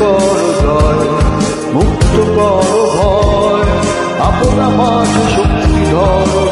কর জয় মুক্ত কর ভয় আপনা মাঝে শক্তি ধর।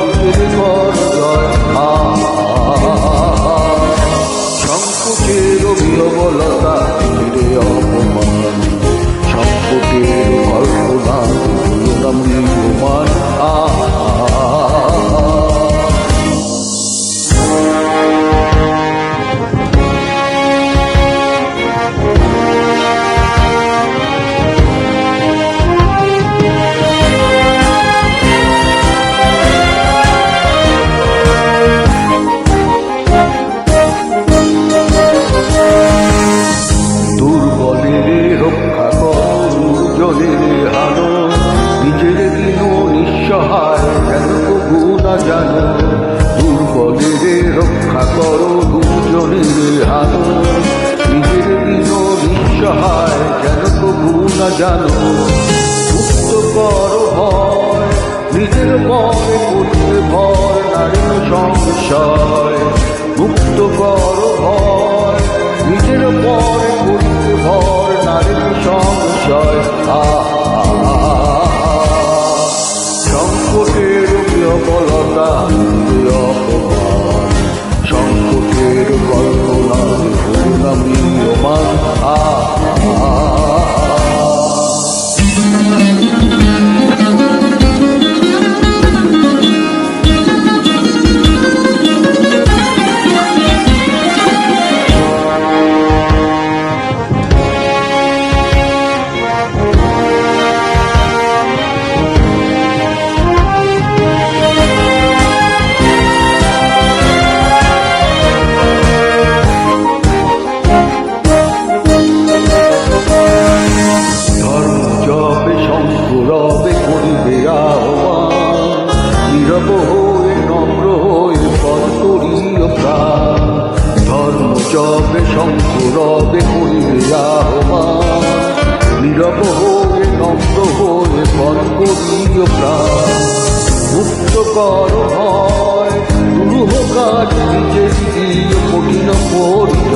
নির্হার নিজের দিন নিঃসহায় যেন তবু না জানো মুক্ত কর ভয়, নিজের মনে করতে ভয় নারী সংশয়, মুক্ত কর ভয়। নম্র হয়ে পথ করিও প্রাণ। মুক্ত কর হয় দুরূহ কাজ নিজের কঠিন পরি